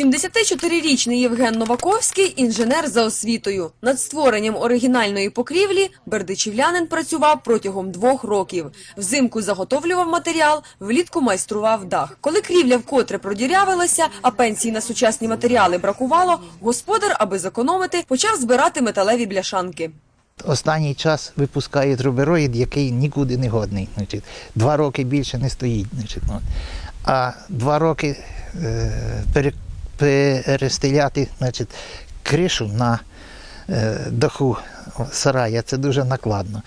74-річний Євген Новаковський – інженер за освітою. Над створенням оригінальної покрівлі бердичівлянин працював протягом двох років. Взимку заготовлював матеріал, влітку майстрував дах. Коли крівля вкотре продірявилася, а пенсій на сучасні матеріали бракувало, господар, аби зекономити, почав збирати металеві бляшанки. Останній час випускає рубероїд, який нікуди не годний. Значить, два роки більше не стоїть. Значить, ну. А два роки е, пере, перестеляти значить, кришу на е, даху сарая це дуже накладно.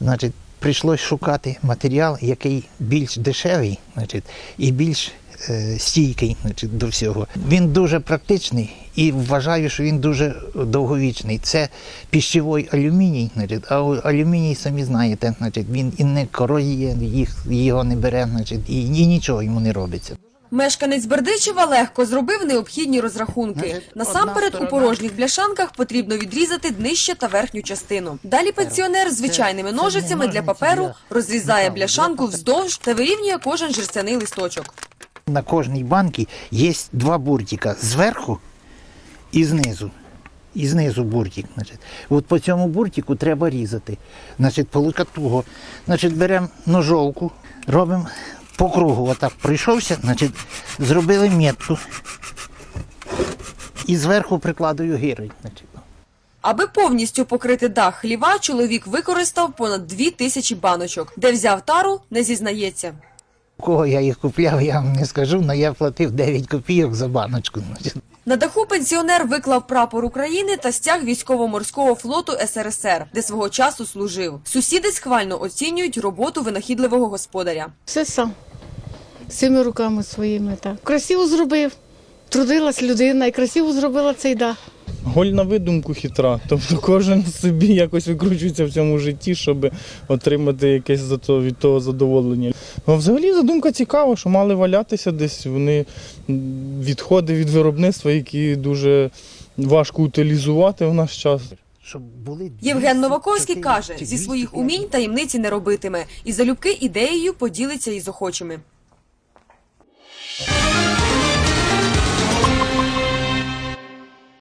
Значить, прийшлось шукати матеріал, який більш дешевий значить, і більш е, стійкий значить, до всього. Він дуже практичний і вважаю, що він дуже довговічний. Це піщовий алюміній, значить, а алюміній, самі знаєте, значить, він і не корозіє, їх, його не бере, значить, і, і нічого йому не робиться. Мешканець Бердичева легко зробив необхідні розрахунки. Насамперед у порожніх бляшанках потрібно відрізати днище та верхню частину. Далі пенсіонер звичайними ножицями для паперу розрізає бляшанку вздовж та вирівнює кожен жерстяний листочок. На кожній банці є два буртика зверху і знизу. І знизу буртик. Значить. От по цьому буртику треба різати. Значить, полукатуго. Значить, беремо ножовку, робимо по кругу. Отак пройшовся, значить, зробили метку. І зверху прикладаю гирень. Значить. Аби повністю покрити дах хліва, чоловік використав понад дві тисячі баночок. Де взяв тару, не зізнається. У кого я їх купляв, я вам не скажу, але я платив 9 копійок за баночку. Значить. На даху пенсіонер виклав прапор України та стяг військово-морського флоту СРСР, де свого часу служив. Сусіди схвально оцінюють роботу винахідливого господаря. Все сам. Цими руками своїми. Так. Красиво зробив. Трудилась людина і красиво зробила цей дах. Голь на видумку хитра. Тобто кожен собі якось викручується в цьому житті, щоб отримати якесь за то, від того задоволення. Ну, взагалі задумка цікава, що мали валятися десь вони відходи від виробництва, які дуже важко утилізувати в наш час. Щоб були Євген Новаковський каже, зі своїх умінь таємниці не робитиме і залюбки ідеєю поділиться із охочими.